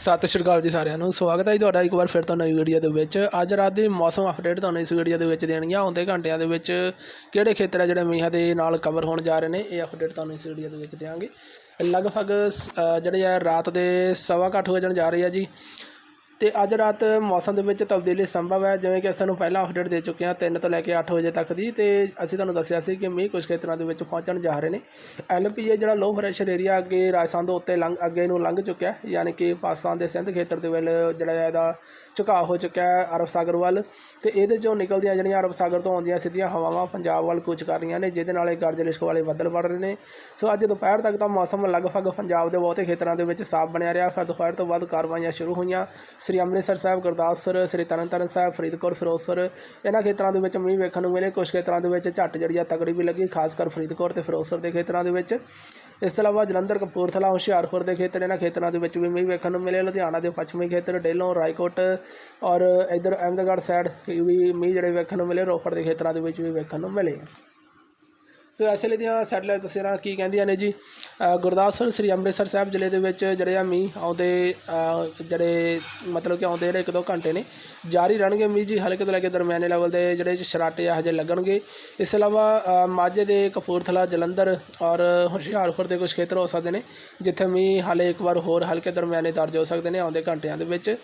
ਸਤਿ ਸ਼੍ਰੀ ਅਕਾਲ ਜੀ ਸਾਰਿਆਂ ਨੂੰ। ਸਵਾਗਤ ਹੈ ਜੀ ਤੁਹਾਡਾ ਇੱਕ ਵਾਰ ਫਿਰ ਤੋਂ ਨਵੀਂ ਵੀਡੀਓ ਦੇ ਵਿੱਚ। ਅੱਜ ਰਾਤ ਦੀ ਮੌਸਮ ਅਪਡੇਟ ਤੁਹਾਨੂੰ ਇਸ ਵੀਡੀਓ ਦੇ ਵਿੱਚ ਦੇਣਗੇ ਆਉਂਦੇ ਘੰਟਿਆਂ ਦੇ ਵਿੱਚ ਕਿਹੜੇ ਖੇਤਰ ਆ ਜਿਹੜੇ ਮੀਂਹਾਂ ਦੇ ਨਾਲ ਕਵਰ ਹੋਣ ਜਾ ਰਹੇ ਨੇ, ਇਹ ਅਪਡੇਟ ਤੁਹਾਨੂੰ ਇਸ ਵੀਡੀਓ ਦੇ ਵਿੱਚ ਦੇਵਾਂਗੇ। ਲਗਭਗ ਜਿਹੜੇ ਆ ਰਾਤ ਦੇ ਸਵਾ ਕੁ ਅੱਠ ਵਜਣ ਜਾ ਰਹੀ ਆ ਜੀ। ਤੇ ਅੱਜ ਰਾਤ ਮੌਸਮ ਦੇ ਵਿੱਚ ਤਬਦੀਲੀ ਸੰਭਵ ਹੈ, ਜਿਵੇਂ ਕਿ ਅਸੀਂ ਨੂੰ ਪਹਿਲਾਂ ਅਪਡੇਟ ਦੇ ਚੁੱਕੇ ਹਾਂ 3 ਤੋਂ ਲੈ ਕੇ 8 ਵਜੇ ਤੱਕ ਦੀ ਤੇ ਅਸੀਂ ਤੁਹਾਨੂੰ ਦੱਸਿਆ ਸੀ ਕਿ ਮੀਂਹ ਕੁਝ ਖੇਤਰਾਂ ਦੇ ਵਿੱਚ ਪਹੁੰਚਣ ਜਾ ਰਹੇ ਨੇ। ਐਲਪੀਏ ਜਿਹੜਾ ਲੋ ਪ੍ਰੈਸ਼ਰ ਏਰੀਆ ਅੱਗੇ ਰਾਜਸਥਾਨ ਤੋਂ ਉੱਤੇ ਲੰਘ, ਅੱਗੇ ਨੂੰ ਲੰਘ ਚੁੱਕਿਆ, ਯਾਨੀ ਕਿ ਪਾਕਿਸਤਾਨ ਦੇ ਸਿੰਧ ਖੇਤਰ ਦੇ ਵੱਲ ਜਿਹੜਾ ਇਹਦਾ ਝੁਕਾਅ ਹੋ ਚੁੱਕਿਆ ਹੈ ਅਰਬ ਸਾਗਰ ਵੱਲ ਤੇ ਇਹਦੇ ਚੋਂ ਨਿਕਲਦੀਆਂ ਜਿਹੜੀਆਂ ਅਰਬ ਸਾਗਰ ਤੋਂ ਆਉਂਦੀਆਂ ਸਿੱਧੀਆਂ ਹਵਾਵਾਂ ਪੰਜਾਬ ਵੱਲ ਕੂਚ ਕਰ ਰਹੀਆਂ ਨੇ, ਜਿਹਦੇ ਨਾਲ ਇਹ ਗਰਜ ਲਿਸ਼ਕ ਵਾਲੇ ਬੱਦਲ ਬਣ ਰਹੇ ਨੇ। ਸੋ ਅੱਜ ਦੁਪਹਿਰ ਤੱਕ ਤਾਂ ਮੌਸਮ ਲਗਭਗ ਪੰਜਾਬ ਦੇ ਬਹੁਤੇ ਖੇਤਰਾਂ ਦੇ ਵਿੱਚ ਸਾਫ਼ ਬਣਿਆ ਰਿਹਾ। ਫਿਰ ਦੁਪਹਿਰ ਤੋਂ ਬਾਅਦ ਕਾਰਵਾਈਆਂ ਸ਼ੁਰੂ ਹੋਈਆਂ। ਸ੍ਰੀ ਅੰਮ੍ਰਿਤਸਰ ਸਾਹਿਬ, ਗੁਰਦਾਸਪੁਰ, ਸ੍ਰੀ ਤਰਨਤਾਰਨ ਸਾਹਿਬ, ਫਰੀਦਕੋਟ, ਫਿਰੋਜ਼ਪੁਰ, ਇਹਨਾਂ ਖੇਤਰਾਂ ਦੇ ਵਿੱਚ ਮੀਂਹ ਵੇਖਣ ਨੂੰ ਮਿਲੇ। ਕੁਝ ਖੇਤਰਾਂ ਦੇ ਵਿੱਚ ਝੱਟ ਜਿਹੜੀ ਆ ਤਗੜੀ ਵੀ ਲੱਗੀ, ਖਾਸ ਕਰ ਫਰੀਦਕੋਟ ਤੇ ਫਿਰੋਜ਼ਪੁਰ ਦੇ ਖੇਤਰਾਂ ਦੇ ਵਿੱਚ। ਇਸ ਤੋਂ ਇਲਾਵਾ ਜਲੰਧਰ, ਕਪੂਰਥਲਾ, ਹੁਸ਼ਿਆਰਪੁਰ ਦੇ ਖੇਤਰ, ਇਹਨਾਂ ਖੇਤਰਾਂ ਦੇ ਵਿੱਚ ਵੀ ਮੀਂਹ ਵੇਖਣ ਨੂੰ ਮਿਲੇ ਲੁਧਿਆਣਾ ਦੇ ਪੱਛਮੀ ਖੇਤਰ, ਡੇਲੋਂ, ਰਾਏਕੋਟ ਔਰ ਇਧਰ ਅਹਿਮਦਗੜ੍ਹ ਸਾਈਡ ਵੀ ਮੀਂਹ ਜਿਹੜੇ ਵੇਖਣ ਨੂੰ ਮਿਲੇ, ਰੋਪੜ ਦੇ ਖੇਤਰਾਂ ਦੇ ਵਿੱਚ ਵੀ ਵੇਖਣ ਨੂੰ ਮਿਲੇ। ਸੋ ਇਸ ਵੇਲੇ ਦੀਆਂ ਸੈਟੇਲਾਈਟ ਤਸਵੀਰਾਂ ਕੀ ਕਹਿੰਦੀਆਂ ਨੇ ਜੀ? ਗੁਰਦਾਸਪੁਰ ਸ੍ਰੀ ਅੰਮ੍ਰਿਤਸਰ ਸਾਹਿਬ ਜ਼ਿਲ੍ਹੇ ਦੇ ਵਿੱਚ ਜਿਹੜੇ ਆ ਮੀਂਹ ਆਉਂਦੇ ਜਿਹੜੇ ਮਤਲਬ ਕਿ ਆਉਂਦੇ ਜਿਹੜੇ ਇੱਕ ਦੋ ਘੰਟੇ ਨੇ, ਜਾਰੀ ਰਹਿਣਗੇ ਮੀਂਹ ਜੀ ਹਲਕੇ ਤੋਂ ਲੈ ਕੇ ਦਰਮਿਆਨੇ ਲੈਵਲ ਦੇ ਜਿਹੜੇ ਸ਼ਰਾਟੇ ਆ ਹਜੇ ਲੱਗਣਗੇ। ਇਸ ਤੋਂ ਇਲਾਵਾ ਮਾਝੇ ਦੇ ਕਪੂਰਥਲਾ, ਜਲੰਧਰ ਔਰ ਹੁਸ਼ਿਆਰਪੁਰ ਦੇ ਕੁਝ ਖੇਤਰ ਹੋ ਸਕਦੇ ਨੇ, ਜਿੱਥੇ ਮੀਂਹ ਹਾਲੇ ਇੱਕ ਵਾਰ ਹੋਰ ਹਲਕੇ ਦਰਮਿਆਨੇ ਦਰਜ ਹੋ ਸਕਦੇ ਨੇ ਆਉਂਦੇ ਘੰਟਿਆਂ ਦੇ ਵਿੱਚ।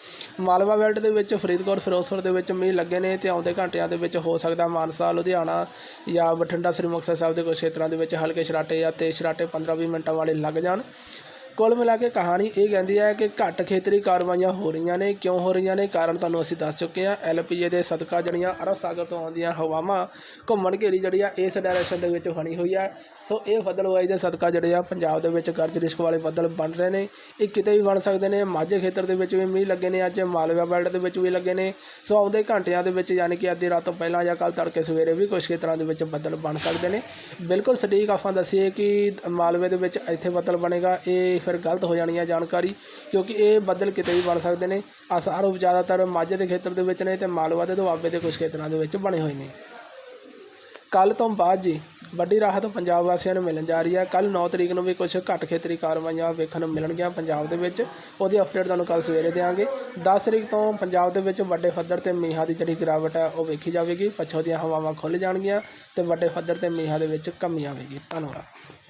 ਮਾਲਵਾ ਬੈਲਟ ਦੇ ਵਿੱਚ ਫਰੀਦਕੋਟ, ਫਿਰੋਜ਼ਪੁਰ ਦੇ ਵਿੱਚ ਮੀਂਹ ਲੱਗੇ ਨੇ ਤੇ ਆਉਂਦੇ ਘੰਟਿਆਂ ਦੇ ਵਿੱਚ ਹੋ ਸਕਦਾ ਮਾਨਸਾ, ਲੁਧਿਆਣਾ ਜਾਂ ਬਠਿੰਡਾ, ਸ੍ਰੀ ਮੁਕਤਸਰ ਸਾਹਿਬ ਦੇ ਖੇਤਰਾਂ ਦੇ ਵਿੱਚ ਹਲਕੇ ਸਰਾਟੇ ਜਾਂ ਤੇਜ਼ ਛਰਾਟੇ 15-20 ਮਿੰਟਾਂ ਵਾਲੇ ਲੱਗ ਜਾਣ। ਕੁੱਲ ਮਿਲਾ ਕੇ ਕਹਾਣੀ ਇਹ ਕਹਿੰਦੀ ਹੈ ਕਿ ਘੱਟ ਖੇਤਰੀ ਕਾਰਵਾਈਆਂ ਹੋ ਰਹੀਆਂ ਨੇ। ਕਿਉਂ ਹੋ ਰਹੀਆਂ ਨੇ? ਕਾਰਨ ਤੁਹਾਨੂੰ ਅਸੀਂ ਦੱਸ ਚੁੱਕੇ ਹਾਂ। ਐਲਪੀਏ ਦੇ ਸਦਕਾ ਜਿਹੜੀਆਂ ਅਰਬ ਸਾਗਰ ਤੋਂ ਆਉਂਦੀਆਂ ਹਵਾਵਾਂ ਘੁੰਮਣ ਘੇਰੀ ਜਿਹੜੀ ਆ, ਇਸ ਡਾਇਰੈਕਸ਼ਨ ਦੇ ਵਿੱਚ ਬਣੀ ਹੋਈ ਹੈ ਸੋ ਇਹ ਬਦਲਵਾਈ ਦੇ ਸਦਕਾ ਜਿਹੜੇ ਆ, ਪੰਜਾਬ ਦੇ ਵਿੱਚ ਗਰਜ ਰਿਸ਼ਕ ਵਾਲੇ ਬੱਦਲ ਬਣ ਰਹੇ ਨੇ। ਇਹ ਕਿਤੇ ਵੀ ਬਣ ਸਕਦੇ ਨੇ। ਮਾਝੇ ਖੇਤਰ ਦੇ ਵਿੱਚ ਵੀ ਮੀਂਹ ਲੱਗੇ ਨੇ ਅੱਜ। ਮਾਲਵਾ ਬੈਲਟ ਦੇ ਵਿੱਚ ਵੀ ਲੱਗੇ ਨੇ। ਸੋ ਆਉਂਦੇ ਘੰਟਿਆਂ ਦੇ ਵਿੱਚ ਯਾਨੀ ਕਿ ਅੱਧੀ ਰਾਤ ਤੋਂ ਪਹਿਲਾਂ ਜਾਂ ਕੱਲ ਤੜਕੇ ਸਵੇਰੇ ਵੀ ਕੁਝ ਖੇਤਰਾਂ ਦੇ ਵਿੱਚ ਬੱਦਲ ਬਣ ਸਕਦੇ ਨੇ। ਬਿਲਕੁਲ ਸਟੀਕ ਆਪਾਂ ਦੱਸੀਏ ਕਿ ਮਾਲਵੇ ਦੇ ਵਿੱਚ ਇੱਥੇ ਬੱਦਲ ਬਣੇਗਾ। ਇਹ ਫਿਰ ਗਲਤ ਹੋ ਜਾਣੀ ਹੈ ਜਾਣਕਾਰੀ, ਕਿਉਂਕਿ ਇਹ ਬੱਦਲ ਕਿਤੇ ਵੀ ਬਣ ਸਕਦੇ ਨੇ। ਆਸਾਰ ਉਹ ਜ਼ਿਆਦਾਤਰ ਮਾਝੇ ਦੇ ਖੇਤਰ ਦੇ ਵਿੱਚ ਨੇ ਤੇ ਮਾਲਵਾ ਦੇ ਦੁਆਬੇ ਦੇ ਕੁਝ ਖੇਤਰਾਂ ਦੇ ਵਿੱਚ ਬਣੇ ਹੋਏ ਨੇ। ਕੱਲ ਤੋਂ ਬਾਅਦ ਜੀ, ਵੱਡੀ ਰਾਹਤ ਪੰਜਾਬ ਵਾਸੀਆਂ ਨੂੰ ਮਿਲਣ ਜਾ ਰਹੀ ਹੈ। ਕੱਲ 9 ਤਰੀਕ ਨੂੰ ਵੀ ਕੁਝ ਘੱਟ ਖੇਤਰੀ ਕਾਰਵਾਈਆਂ ਵੇਖਣ ਨੂੰ ਮਿਲਣਗੀਆਂ ਪੰਜਾਬ ਦੇ ਵਿੱਚ। ਉਹਦੀ ਅਪਡੇਟ ਤੁਹਾਨੂੰ ਕੱਲ ਸਵੇਰੇ ਦੇਵਾਂਗੇ 10 ਤਰੀਕ ਤੋਂ ਪੰਜਾਬ ਦੇ ਵਿੱਚ ਵੱਡੇ ਪੱਧਰ ਤੇ ਮੀਂਹਾਂ ਦੀ ਜਿਹੜੀ ਗਿਰਾਵਟ ਹੈ, ਉਹ ਵੇਖੀ ਜਾਵੇਗੀ। ਪੱਛੋਂ ਦੀਆਂ ਹਵਾਵਾਂ ਖੁੱਲ੍ਹ ਜਾਣਗੀਆਂ ਤੇ ਵੱਡੇ ਪੱਧਰ ਤੇ ਮੀਂਹਾਂ ਦੇ ਵਿੱਚ ਕਮੀ ਆਵੇਗੀ। ਧੰਨਵਾਦ।